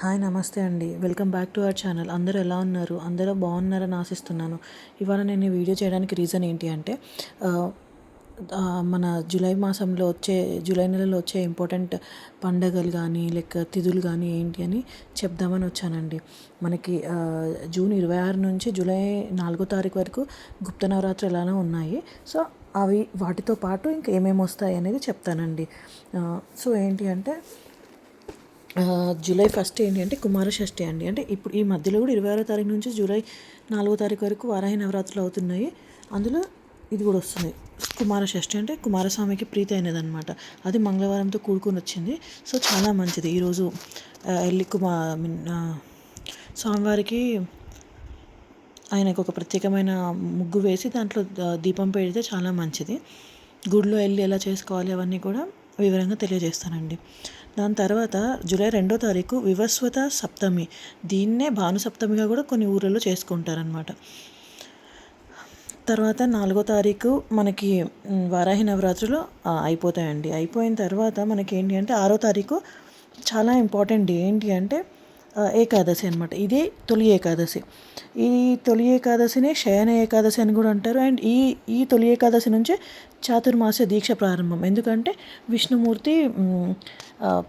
Hi నమస్తే అండి. Welcome back to our channel. అందరూ ఎలా ఉన్నారు? అందరూ బాగున్నారని ఆశిస్తున్నాను. ఇవాళ నేను ఈ వీడియో చేయడానికి రీజన్ ఏంటి అంటే మన జూలై మాసంలో వచ్చే జూలై నెలలో వచ్చే ఇంపార్టెంట్ పండగలు కానీ లేక తిథులు కానీ ఏంటి అని చెప్దామని వచ్చానండి. మనకి జూన్ ఇరవై ఆరు నుంచి జూలై నాలుగో తారీఖు వరకు గుప్త నవరాత్రులు ఎలానో ఉన్నాయి. సో అవి వాటితో పాటు ఇంకా ఏమేమి వస్తాయి అనేది చెప్తానండి. సో ఏంటి అంటే జూలై ఫస్ట్ ఏంటి అంటే కుమార షష్ఠి అండి. అంటే ఇప్పుడు ఈ మధ్యలో కూడా ఇరవై ఆరో తారీఖు నుంచి జూలై నాలుగో తారీఖు వరకు వారాహి నవరాత్రులు అవుతున్నాయి. అందులో ఇది కూడా వస్తుంది. కుమార షష్ఠి అంటే కుమారస్వామికి ప్రీతి అయినది అనమాట అది మంగళవారంతో కూడుకొని వచ్చింది. సో చాలా మంచిది. ఈరోజు వెళ్ళి ఎల్లి కుమా మీన్ స్వామివారికి ఆయనకు ఒక ప్రత్యేకమైన ముగ్గు వేసి దాంట్లో దీపం పెడితే చాలా మంచిది. గుడిలో వెళ్ళి ఎలా చేసుకోవాలి అవన్నీ కూడా వివరంగా తెలియజేస్తానండి. దాని తర్వాత జూలై రెండో తారీఖు వివస్వత సప్తమి. దీన్నే భాను సప్తమిగా కూడా కొన్ని ఊళ్ళలో చేసుకుంటారనమాట తర్వాత నాలుగో తారీఖు మనకి వారాహి నవరాత్రులు అయిపోతాయండి. అయిపోయిన తర్వాత మనకి ఏంటి అంటే ఆరో తారీఖు చాలా ఇంపార్టెంట్ ఏంటి అంటే ఏకాదశి అనమాట ఇది తొలి ఏకాదశి. ఈ తొలి ఏకాదశిని శయన ఏకాదశి అని కూడా అంటారు. అండ్ ఈ ఈ తొలి ఏకాదశి నుంచే చాతుర్మాస దీక్ష ప్రారంభం. ఎందుకంటే విష్ణుమూర్తి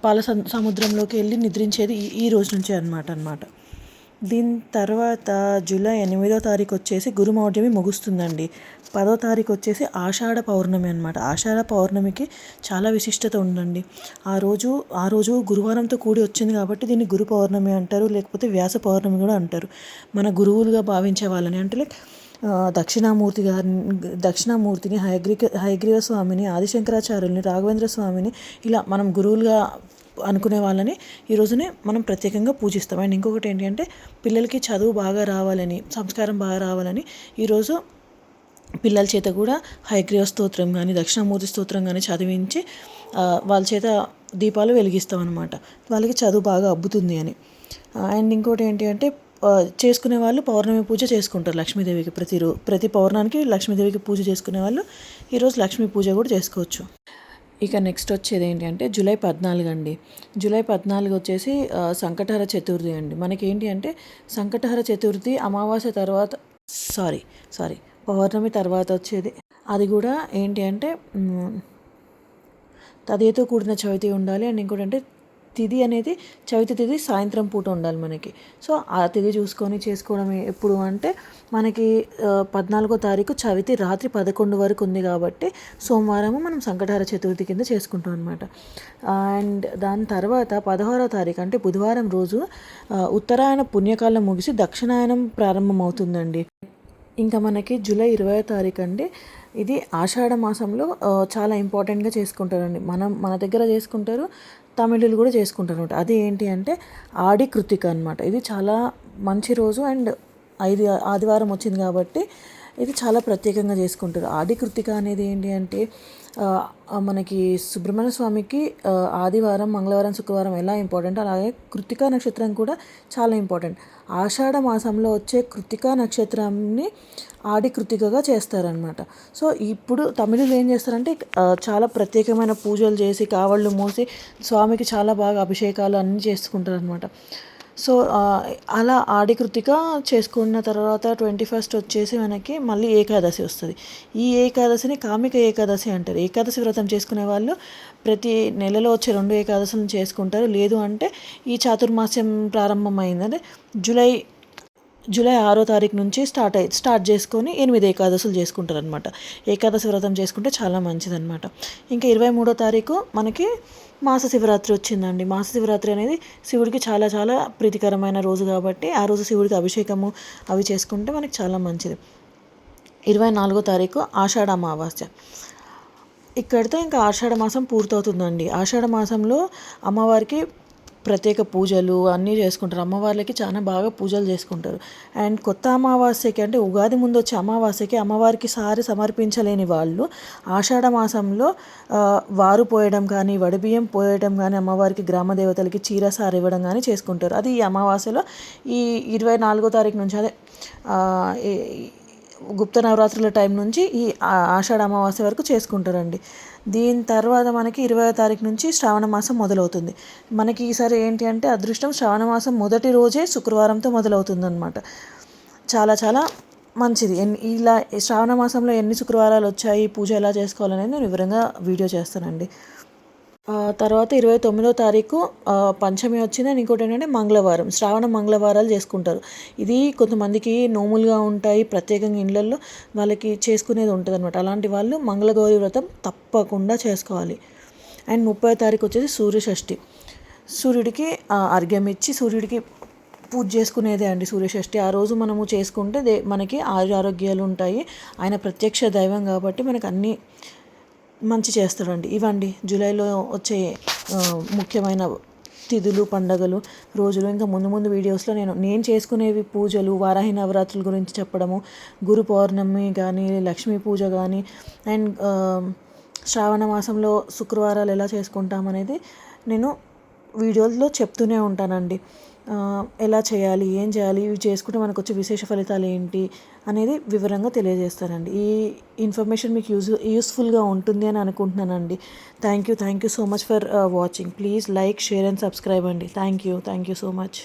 పాల సముద్రంలోకి వెళ్ళి నిద్రించేది ఈ ఈ రోజు నుంచే అనమాట అనమాట దీని తర్వాత జూలై ఎనిమిదో తారీఖు వచ్చేసి గురుమౌఢ్యమి ముగుస్తుందండి. పదో తారీఖు వచ్చేసి ఆషాఢ పౌర్ణమి అనమాట ఆషాఢ పౌర్ణమికి చాలా విశిష్టత ఉందండి. ఆ రోజు ఆ రోజు గురువారంతో కూడి వచ్చింది కాబట్టి దీన్ని గురు పౌర్ణమి అంటారు లేకపోతే వ్యాస పౌర్ణమి కూడా అంటారు. మన గురువులుగా భావించే వాళ్ళని అంటే లైక్ దక్షిణామూర్తి గారిని దక్షిణామూర్తిని హయగ్రీ హయగ్రీవ స్వామిని ఆదిశంకరాచార్యుల్ని రాఘవేంద్ర స్వామిని ఇలా మనం గురువులుగా అనుకునే వాళ్ళని ఈ రోజునే మనం ప్రత్యేకంగా పూజిస్తాం. అండ్ ఇంకొకటి ఏంటి అంటే పిల్లలకి చదువు బాగా రావాలని సంస్కారం బాగా రావాలని ఈరోజు పిల్లల చేత కూడా హైగ్రీవ స్తోత్రం కానీ దక్షిణామూర్తి స్తోత్రం కానీ చదివించి వాళ్ళ చేత దీపాలు వెలిగిస్తాం అనమాట వాళ్ళకి చదువు బాగా అబ్బుతుంది అని. అండ్ ఇంకోటి ఏంటి అంటే చేసుకునే వాళ్ళు పౌర్ణమి పూజ చేసుకుంటారు లక్ష్మీదేవికి ప్రతి ప్రతి పౌర్ణానికి లక్ష్మీదేవికి పూజ చేసుకునే వాళ్ళు ఈరోజు లక్ష్మీ పూజ కూడా చేసుకోవచ్చు. ఇక నెక్స్ట్ వచ్చేది ఏంటి అంటే జూలై పద్నాలుగు అండి. జూలై పద్నాలుగు వచ్చేసి సంకటహర చతుర్థి అండి. మనకి ఏంటి అంటే సంకటహర చతుర్థి అమావాస్య తర్వాత సారీ సారీ పౌర్ణమి తర్వాత వచ్చేది. అది కూడా ఏంటి అంటే తదేతో కూడిన చవితి ఉండాలి. అండ్ ఇంకోటి అంటే తిథి అనేది చవితి తిథి సాయంత్రం పూట ఉండాలి మనకి. సో ఆ తిథి చూసుకొని చేసుకోవడం ఎప్పుడు అంటే మనకి పద్నాలుగో తారీఖు చవితి రాత్రి పదకొండు వరకు ఉంది కాబట్టి సోమవారము మనం సంకటహార చతుర్థి కింద చేసుకుంటాం అనమాట అండ్ దాని తర్వాత పదహారో తారీఖు అంటే బుధవారం రోజు ఉత్తరాయణ పుణ్యకాలం ముగిసి దక్షిణాయనం ప్రారంభమవుతుందండి. ఇంకా మనకి జూలై ఇరవై తారీఖు అండి ఇది ఆషాఢ మాసంలో చాలా ఇంపార్టెంట్గా చేసుకుంటారండి. మనం మన దగ్గర చేసుకుంటారు తమిళులు కూడా చేసుకుంటారు అనమాట అది ఏంటి అంటే ఆడి కృతిక అనమాట ఇది చాలా మంచి రోజు అండ్ ఐదు ఆదివారం వచ్చింది కాబట్టి ఇది చాలా ప్రత్యేకంగా చేసుకుంటారు. ఆది కృతిక అనేది ఏంటి అంటే మనకి సుబ్రహ్మణ్య స్వామికి ఆదివారం మంగళవారం శుక్రవారం ఎలా ఇంపార్టెంట్ అలాగే కృతికా నక్షత్రం కూడా చాలా ఇంపార్టెంట్ ఆషాఢ మాసంలో వచ్చే కృతికా నక్షత్రాన్ని ఆడి కృతికగా చేస్తారనమాట సో ఇప్పుడు తమిళులు ఏం చేస్తారంటే చాలా ప్రత్యేకమైన పూజలు చేసి కావళ్ళు మోసి స్వామికి చాలా బాగా అభిషేకాలు అన్నీ చేసుకుంటారనమాట సో అలా ఆడి కృతిక చేసుకున్న తర్వాత ట్వంటీ ఫస్ట్ వచ్చేసి మనకి మళ్ళీ ఏకాదశి వస్తుంది. ఈ ఏకాదశిని కామిక ఏకాదశి అంటారు. ఏకాదశి వ్రతం చేసుకునే వాళ్ళు ప్రతి నెలలో వచ్చే రెండు ఏకాదశులను చేసుకుంటారు. లేదు అంటే ఈ చాతుర్మాస్యం ప్రారంభమైంది. అంటే జూలై జూలై ఆరో తారీఖు నుంచి స్టార్ట్ అయ్యి స్టార్ట్ చేసుకొని ఎనిమిది ఏకాదశులు చేసుకుంటారు అనమాట ఏకాదశి వ్రతం చేసుకుంటే చాలా మంచిదన్నమాట. ఇంకా ఇరవై మూడో తారీఖు మనకి మాస శివరాత్రి వచ్చిందండి. మాస శివరాత్రి అనేది శివుడికి చాలా చాలా ప్రీతికరమైన రోజు కాబట్టి ఆ రోజు శివుడికి అభిషేకము అవి చేసుకుంటే మనకి చాలా మంచిది. ఇరవై నాలుగో తారీఖు ఆషాఢ అమావాస్య. ఇక్కడితో ఇంకా ఆషాఢ మాసం పూర్తవుతుందండి. ఆషాఢ మాసంలో అమ్మవారికి ప్రత్యేక పూజలు అన్నీ చేసుకుంటారు. అమ్మవార్లకి చాలా బాగా పూజలు చేసుకుంటారు. అండ్ కొత్త అమావాస్యకి అంటే ఉగాది ముందు వచ్చే అమావాస్యకి అమ్మవారికి సారి సమర్పించలేని వాళ్ళు ఆషాఢ మాసంలో వారు పోయడం కానీ వడిబియ్యం పోయడం కానీ అమ్మవారికి గ్రామ దేవతలకి చీర సారి ఇవ్వడం కానీ చేసుకుంటారు. అది ఈ అమావాస్యలో ఈ ఇరవై నాలుగో తారీఖు నుంచి అదే గుప్త నవరాత్రుల టైం నుంచి ఈ ఆషాఢ అమావాస్య వరకు చేసుకుంటారండి. దీని తర్వాత మనకి ఇరవై తారీఖు నుంచి శ్రావణ మాసం మొదలవుతుంది. మనకి ఈసారి ఏంటి అంటే అదృష్టం శ్రావణ మాసం మొదటి రోజే శుక్రవారంతో మొదలవుతుంది చాలా చాలా మంచిది. ఎన్ని ఇలా శ్రావణ మాసంలో ఎన్ని శుక్రవారాలు వచ్చాయి పూజ ఎలా చేసుకోవాలనేది నేను వివరంగా వీడియో చేస్తానండి. తర్వాత ఇరవై తొమ్మిదో తారీఖు పంచమి వచ్చింది అండ్ ఇంకోటి ఏంటంటే మంగళవారం శ్రావణ మంగళవారాలు చేసుకుంటారు. ఇది కొంతమందికి నోములుగా ఉంటాయి ప్రత్యేకంగా ఇళ్ళల్లో వాళ్ళకి చేసుకునేది ఉంటుంది అనమాట అలాంటి వాళ్ళు మంగళగౌరి వ్రతం తప్పకుండా చేసుకోవాలి. అండ్ ముప్పై తారీఖు వచ్చేసి సూర్య షష్ఠి సూర్యుడికి అర్ఘ్యం ఇచ్చి సూర్యుడికి పూజ చేసుకునేదే అండి సూర్యషష్ఠి. ఆ రోజు మనము చేసుకుంటే దే మనకి ఆరు ఆరోగ్యాలు ఉంటాయి. ఆయన ప్రత్యక్ష దైవం కాబట్టి మనకు అన్నీ మంచి చేస్తాడండి. ఇవండి జూలైలో వచ్చే ముఖ్యమైన తిథులు పండగలు రోజులు ఇంకా ముందు ముందు వీడియోస్లో నేను నేను చేసుకునేవి పూజలు వారాహి నవరాత్రుల గురించి చెప్పడము గురు పౌర్ణమి కానీ లక్ష్మీ పూజ కానీ అండ్ శ్రావణ మాసంలో శుక్రవారాలు ఎలా చేసుకుంటామనేది నేను వీడియోల్లో చెప్తూనే ఉంటానండి. ఎలా చేయాలి ఏం చేయాలి ఇవి చేసుకుంటే మనకు వచ్చే విశేష ఫలితాలు ఏంటి అనేది వివరంగా తెలియజేస్తానండి ఈ ఇన్ఫర్మేషన్ మీకు యూజ్ యూస్ఫుల్గా ఉంటుంది అని అనుకుంటున్నానండి. Thank you thank you so much for watching. Please like share and subscribe అండి. Thank you thank you so much.